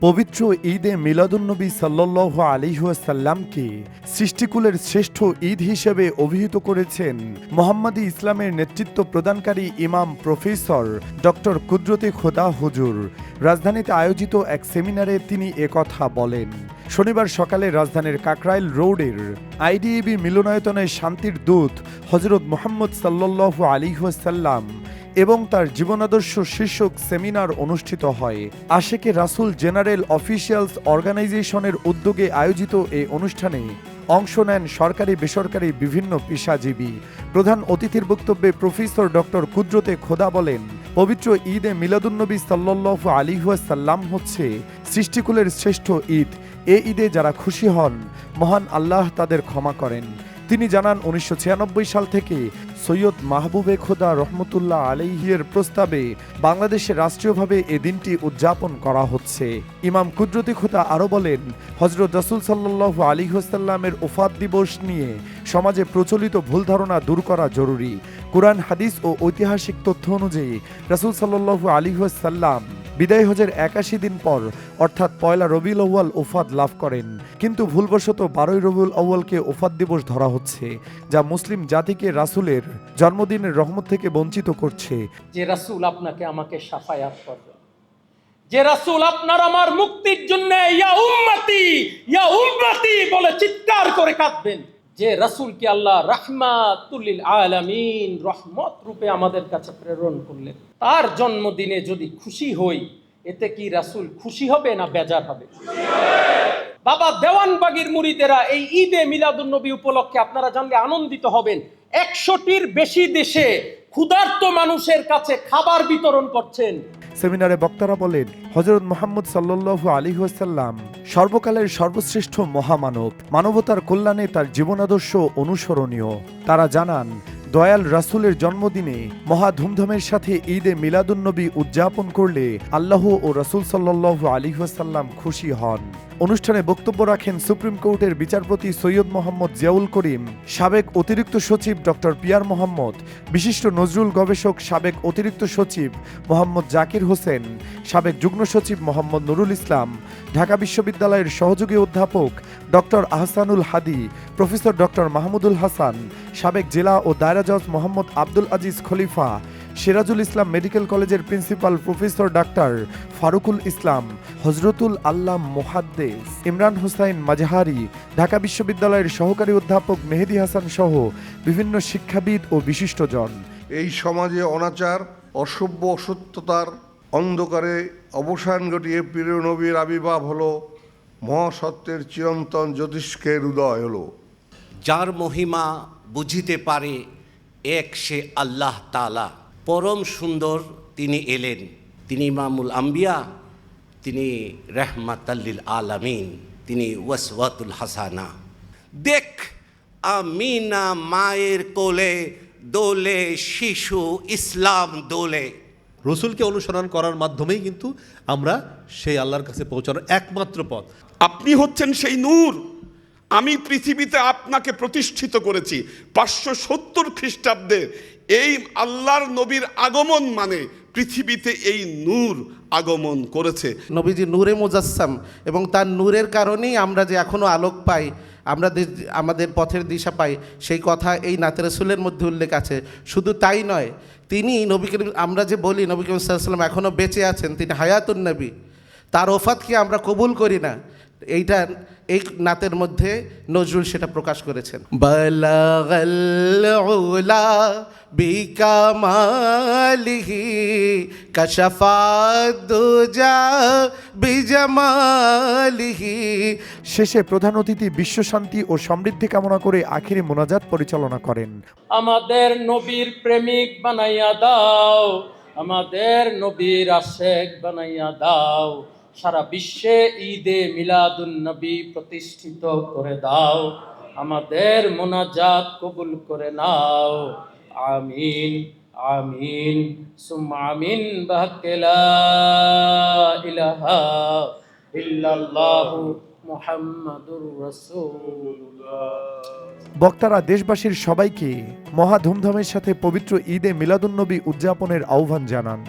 পবিত্র ঈদে মিলাদুন্নবী সাল্লাহ আলিহাসাল্লামকে সৃষ্টিকুলের শ্রেষ্ঠ ঈদ হিসেবে অভিহিত করেছেন মোহাম্মদী ইসলামের নেতৃত্ব প্রদানকারী ইমাম প্রফেসর ডক্টর কুদরতি খোদা হুজুর। রাজধানীতে আয়োজিত এক সেমিনারে তিনি একথা বলেন। শনিবার সকালে রাজধানীর কাকরাইল রোডের আইডিএবি মিলনায়তনে শান্তির দূত হজরত মোহাম্মদ সাল্লাহ আলিহাসাল্লাম এবং তার জীবনাদর্শ শীর্ষক সেমিনার অনুষ্ঠিত হয়। আশেকে রাসুল জেনারেল অফিসিয়ালস অর্গানাইজেশনের উদ্যোগে আয়োজিত এই অনুষ্ঠানে অংশ নেন সরকারি, বেসরকারি বিভিন্ন পেশাজীবী। প্রধান অতিথির বক্তব্যে প্রফেসর ডক্টর কুদরতে খোদা বলেন, পবিত্র ঈদে মিলাদুন্নবী সাল্লাহ আলিহাসাল্লাম হচ্ছে সৃষ্টিকুলের শ্রেষ্ঠ ঈদ। এ ঈদে যারা খুশি হন, মহান আল্লাহ তাদের ক্ষমা করেন। তিনি জানান, উনিশশো ছিয়ানব্বই সাল থেকে সৈয়দ মাহবুবে খোদা রহমতুল্লাহ আলাইহিয়ের প্রস্তাবে বাংলাদেশে রাষ্ট্রীয়ভাবে এ দিনটি উদযাপন করা হচ্ছে। ইমাম কুদরতি খোদা আরও বলেন হজরত রসুল সাল্লাহ আলী হোসাল্লামের ওফাত দিবস নিয়ে সমাজে প্রচলিত ভুল ধারণা দূর করা জরুরি। কোরআন, হাদিস ও ঐতিহাসিক তথ্য অনুযায়ী রাসুল সাল্লাহ আলী সাল্লাম বিদায় হজের একাশি দিন পর, অর্থাৎ পয়লা রবিউল আউ্য়াল ওফাদ লাভ করেন। কিন্তু ভুলবশত বারোই রবিউল আউ্য়ালকে ওফাদ দিবস ধরা হচ্ছে, যা মুসলিম জাতিকে রাসুলের জন্মদিনের রহমত থেকে বঞ্চিত করছে। যে রাসূল আপনাকে আমাকে সাফায়াত করবে। যে রাসূল আপনার আমার মুক্তির জন্য ইয়া উম্মতি ইয়া উম্মতি বলে চিৎকার করে কাঁদবেন। যে রাসূলকে আল্লাহ রাহমাতুল্লিল আলামিন রহমত রূপে আমাদের কাছে প্রেরণ করলেন। তার জন্মদিনে যদি খুশি হই, এতে কি রাসূল খুশি হবে না বেজার হবে? বাবা দেওয়ানবাগির মুরিদেরা এই ঈদে মিলাদুন্নবী উপলক্ষে আপনারা জানলে আনন্দিত হবেন। একশোটির বেশি দেশে ক্ষুধার্ত মানুষের কাছে খাবার বিতরণ করছেন। সেমিনারে বক্তারা বলেন হজরত মোহাম্মদ সাল্লু আলী ওয়াসাল্লাম সর্বকালের সর্বশ্রেষ্ঠ মহামানব। মানবতার কল্যাণে তার জীবনাদর্শ অনুসরণীয়। তারা জানান, দয়াল রাসুলের জন্মদিনে মহা ধুমধামের সাথে ঈদে মিলাদুন্নবী উদযাপন করলে আল্লাহ ও রাসুল সাল্লু আলী ওয়াসাল্লাম খুশি হন। অনুষ্ঠানে বক্তব্য রাখেন সুপ্রিম কোর্টের বিচারপতি সৈয়দ মোহাম্মদ জিয়াউল করিম, সাবেক অতিরিক্ত সচিব ডক্টর পিয়ার মোহাম্মদ, বিশিষ্ট নজরুল গবেষক সাবেক অতিরিক্ত সচিব মোহাম্মদ জাকির হোসেন, সাবেক যুগ্ম সচিব মোহাম্মদ নুরুল ইসলাম, ঢাকা বিশ্ববিদ্যালয়ের সহযোগী অধ্যাপক doctor Ahsanul Hadi, professor doctor Mahmudul Hasan, সাবেক জেলা ও দায়রা জজ মোহাম্মদ আব্দুল আজিজ খলিফা, সিরাজুল ইসলাম মেডিকেল কলেজের principal professor doctor Farukul Islam হজরতুল আল্লাহ মোহাদ্দেস ইমরান হোসাইন মাজহারি ঢাকা বিশ্ববিদ্যালয়ের সহকারী অধ্যাপক মেহেদি হাসান সহ বিভিন্ন শিক্ষাবিদ ও বিশিষ্টজন। এই সমাজে অনাচার অসভ্য অসত্যতার অন্ধকারে অবসান ঘটিয়ে প্রিয় নবীর আবির্ভাব হলো মহাসত্যের চিরন্তন জ্যোতিষ্কের উদয় হলো। যার মহিমা বুঝিতে পারে এক সে আল্লাহ তালা পরম সুন্দর তিনি এলেন। তিনি ইমামুল আম্বিয়া তিনি রেহমাতাল্লিল আলামিন তিনি ওয়াসওয়াতুল হাসানা। দেখ আমিনা মায়ের কোলে দোলে শিশু ইসলাম দোলে। রসুলকে অনুসরণ করার মাধ্যমেই কিন্তু আমরা সেই আল্লাহর কাছে পৌঁছানোর একমাত্র পথ। আপনি হচ্ছেন সেই নূর। আমি পৃথিবীতে আপনাকে প্রতিষ্ঠিত করেছি। পাঁচশো সত্তর খ্রিস্টাব্দে এই আল্লাহর নবীর আগমন মানে পৃথিবীতে এই নূর আগমন করেছে। নবীজি নূরে মুজাসসাম, এবং তার নূরের কারণেই আমরা যে এখনও আলোক পাই, আমরা আমাদের পথের দিশা পাই, সেই কথা এই নাতে রসুলের মধ্যে উল্লেখ আছে। শুধু তাই নয়, তিনি নবী করিম, আমরা যে বলি নবী করিম সাল্লাম এখনও বেঁচে আছেন, তিনি হায়াতুন নবী। তার ওফাতকে আমরা কবুল করি না? এইটা এই নাতের মধ্যে নজরুল সেটা প্রকাশ করেছেন। বিকামালিহি বিজামালিহি। শেষে প্রধান অতিথি বিশ্বশান্তি ও সমৃদ্ধি কামনা করে আখিরি মোনাজাত পরিচালনা করেন। আমাদের নবীর প্রেমিক বানাইয়া দাও আমাদের নবীর আশেক বানাইয়া দাও। সারা বিশ্বে ঈদে মিলাদুন নবী প্রতিষ্ঠিত করে দাও। আমাদের মোনাজাত কবুল করে নাও। আমিন আমিন সুম আমিন বাহকেলা ইলাহা ইল্লাল্লাহু মুহাম্মাদুর রাসূলুল্লাহ। বক্তারা, দেশবাসীর সবাইকে মহা ধুমধামের সাথে পবিত্র ঈদে মিলাদুন্নবী উদযাপনের আহ্বান জানান।